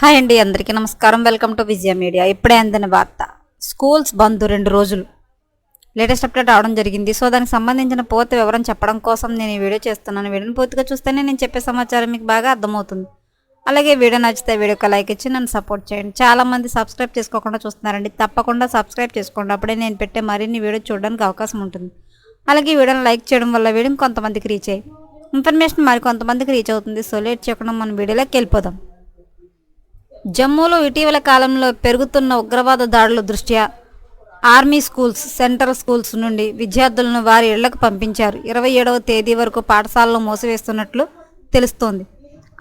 Hi అండి అందరికీ నమస్కారం. Welcome to Vijaya media. ఇప్పుడే అందిన వార్త. స్కూల్స్ బంద్ రెండు రోజులు. లేటెస్ట్ అప్డేట్ రావడం జరిగింది. సో దానికి సంబంధించిన పూర్తి వివరం చెప్పడం కోసం నేను ఈ వీడియో చేస్తున్నాను. వీడియోని పూర్తిగా చూస్తేనే నేను చెప్పే సమాచారం మీకు బాగా అర్థమవుతుంది. అలాగే వీడియో నచ్చితే వీడియోకి లైక్ ఇచ్చి నన్ను సపోర్ట్ చేయండి. చాలామంది సబ్స్క్రైబ్ చేసుకోకుండా చూస్తున్నారండి. తప్పకుండా సబ్స్క్రైబ్ చేసుకోండి. అప్పుడే నేను పెట్టే మరిన్ని వీడియో చూడడానికి అవకాశం ఉంటుంది. అలాగే వీడియోని లైక్ చేయడం వల్ల వీడియో కొంతమందికి రీచ్ అయ్యి ఇన్ఫర్మేషన్ మరి కొంతమందికి రీచ్ అవుతుంది. సో లేట్ చేయకుండా మనం వీడియోలోకి వెళ్ళిపోదాం. జమ్మూలో ఇటీవల కాలంలో పెరుగుతున్న ఉగ్రవాద దాడుల దృష్ట్యా ఆర్మీ స్కూల్స్ సెంట్రల్ స్కూల్స్ నుండి విద్యార్థులను వారి ఇళ్ళకు పంపించారు. ఇరవై ఏడవ తేదీ వరకు పాఠశాలలో మూసివేస్తున్నట్లు తెలుస్తోంది.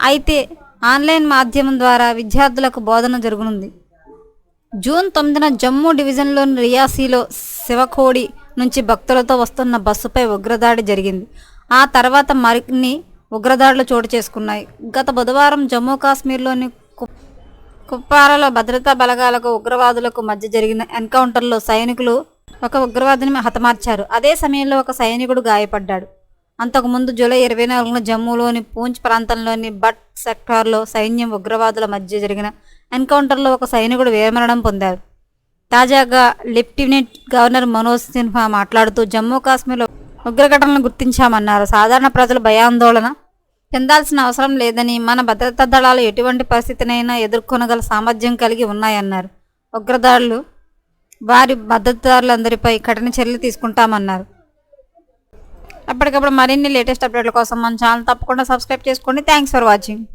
అయితే ఆన్లైన్ మాధ్యమం ద్వారా విద్యార్థులకు బోధన జరుగునుంది. జూన్ తొమ్మిదిన జమ్మూ డివిజన్లోని రియాసీలో శివకోడి నుంచి భక్తులతో వస్తున్న బస్సుపై ఉగ్రదాడి జరిగింది. ఆ తర్వాత మరిన్ని ఉగ్రదాడులు చోటు చేసుకున్నాయి. గత బుధవారం జమ్మూ కాశ్మీర్లోని కుప్పారలో భద్రతా బలగాలకు ఉగ్రవాదులకు మధ్య జరిగిన ఎన్కౌంటర్లో సైనికులు ఒక ఉగ్రవాదిని హతమార్చారు. అదే సమయంలో ఒక సైనికుడు గాయపడ్డాడు. అంతకుముందు జూలై ఇరవై నాలుగున జమ్మూలోని పూంచ్ ప్రాంతంలోని బట్ సెక్టార్లో సైన్యం ఉగ్రవాదుల మధ్య జరిగిన ఎన్కౌంటర్లో ఒక సైనికుడు వీరమరణం పొందారు తాజాగా లెఫ్టినెంట్ గవర్నర్ మనోజ్ సిన్హా మాట్లాడుతూ జమ్మూ కాశ్మీర్లో ఉగ్రఘటనలు గుర్తించామన్నారు. సాధారణ ప్రజలు భయాందోళన చెందాల్సిన అవసరం లేదని మన భద్రతా దళాలు ఎటువంటి పరిస్థితినైనా ఎదుర్కొనగల సామర్థ్యం కలిగి ఉన్నాయన్నారు. ఉగ్రదారులు వారి మద్దతుదారులందరిపై కఠిన చర్యలు తీసుకుంటామన్నారు. అప్పటికప్పుడు మరిన్ని లేటెస్ట్ అప్డేట్ల కోసం మన ఛానల్ తప్పకుండా సబ్స్క్రైబ్ చేసుకోండి. Thanks for watching